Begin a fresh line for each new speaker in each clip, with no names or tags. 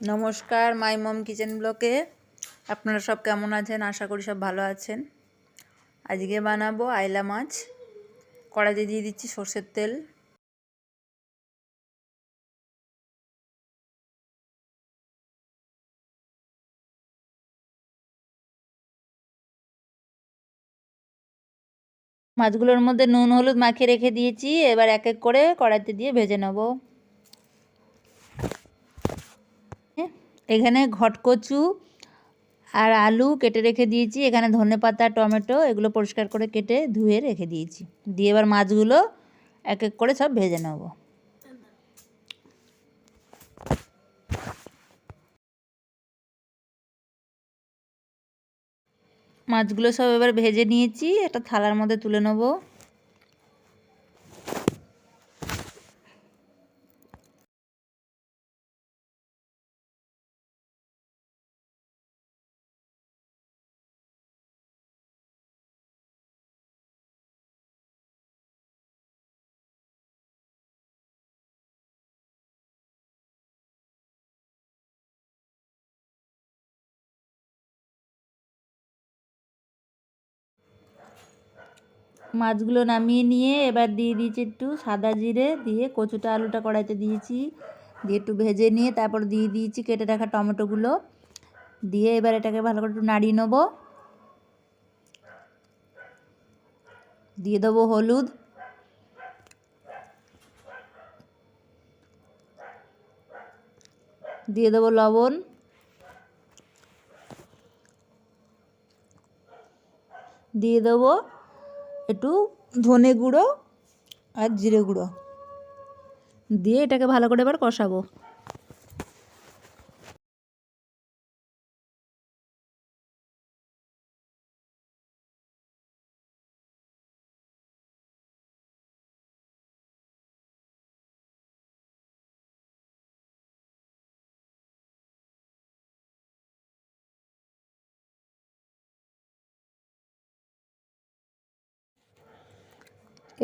নমস্কার, মাই মম কিচেন ব্লকে। আপনারা সব কেমন আছেন? আশা করি সব ভালো আছেন। আজকে বানাবো আইলা মাছ। কড়াইতে দিয়ে দিচ্ছি সর্ষের তেল। মাছগুলোর মধ্যে নুন, হলুদ মাখিয়ে রেখে দিয়েছি। এবার এক এক করে কড়াইতে দিয়ে ভেজে নেব। এখানে ঘটকচু আর আলু কেটে রেখে দিয়েছি। এখানে ধনে পাতা, টমেটো এগুলো পরিষ্কার করে কেটে ধুয়ে রেখে দিয়েছি। দিয়ে এবার মাছগুলো এক এক করে সব ভেজে নেব। মাছগুলো সব এবার ভেজে নিয়েছি। একটা থালার মধ্যে তুলে নেব। মাছগুলো নামিয়ে নিয়ে এবার দিয়ে দিয়েছি একটু সাদা জিরে দিয়ে কচুটা আলুটা কড়াইতে দিয়েছি। দিয়ে একটু ভেজে নিয়ে তারপর দিয়ে দিয়েছি কেটে রাখা টমেটোগুলো। দিয়ে এবার এটাকে ভালো করে একটু নাড়িয়ে নেব। দিয়ে দেবো হলুদ। দিয়ে দেবো লবণ। দিয়ে দেবো একটু ধনে গুঁড়ো আর জিরে গুঁড়ো। দিয়ে এটাকে ভালো করে এবার কষাবো।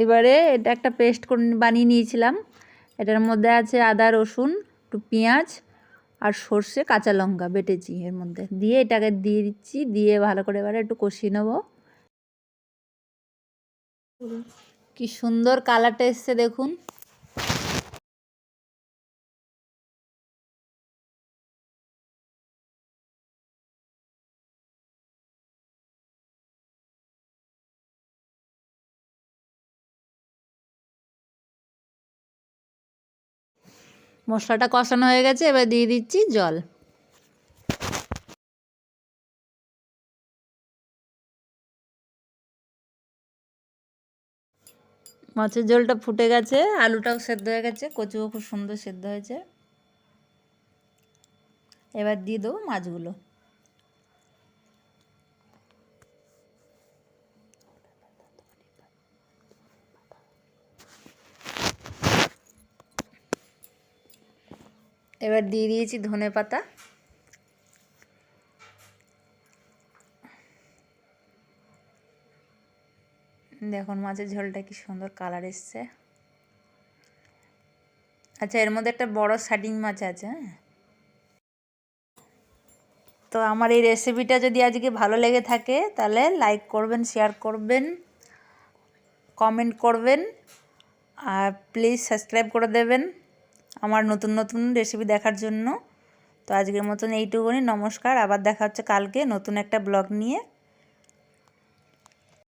এবারে এটা একটা পেস্ট বানিয়ে নিয়েছিলাম। এটার মধ্যে আছে আদা, রসুন, একটু পেঁয়াজ আর সর্ষে, কাঁচা লঙ্কা বেটেছি এর মধ্যে। দিয়ে এটাকে দিয়ে দিচ্ছি, দিয়ে ভালো করে এবারে একটু কষিয়ে নেব। কি সুন্দর কালারটা এসছে দেখুন। মশলাটা কষানো হয়ে গেছে, এবার দিয়ে দিচ্ছি জল। মাছের ঝোলটা ফুটে গেছে, আলুটাও সেদ্ধ হয়ে গেছে, কচুও খুব সুন্দর সেদ্ধ হয়েছে। এবার দিয়ে দেবো মাছগুলো। এবার দিয়ে দিয়েছি ধনে পাতা। দেখুন মাছের ঝোলটা কি সুন্দর কালার এসছে। আচ্ছা এর মধ্যে একটা বড় শাটিং মাছ আছে হ্যাঁ? তো আমার এই রেসিপিটা যদি আজকে ভালো লেগে থাকে, তাহলে লাইক করবেন শেয়ার করবেন কমেন্ট করবেন, আর প্লিজ সাবস্ক্রাইব করে দেবেন। আমার নতুন নতুন রেসিপি দেখার জন্য। তো আজকের মতন এইটুকুনি, নমস্কার। আবার দেখা হচ্ছে কালকে নতুন একটা ব্লগ নিয়ে।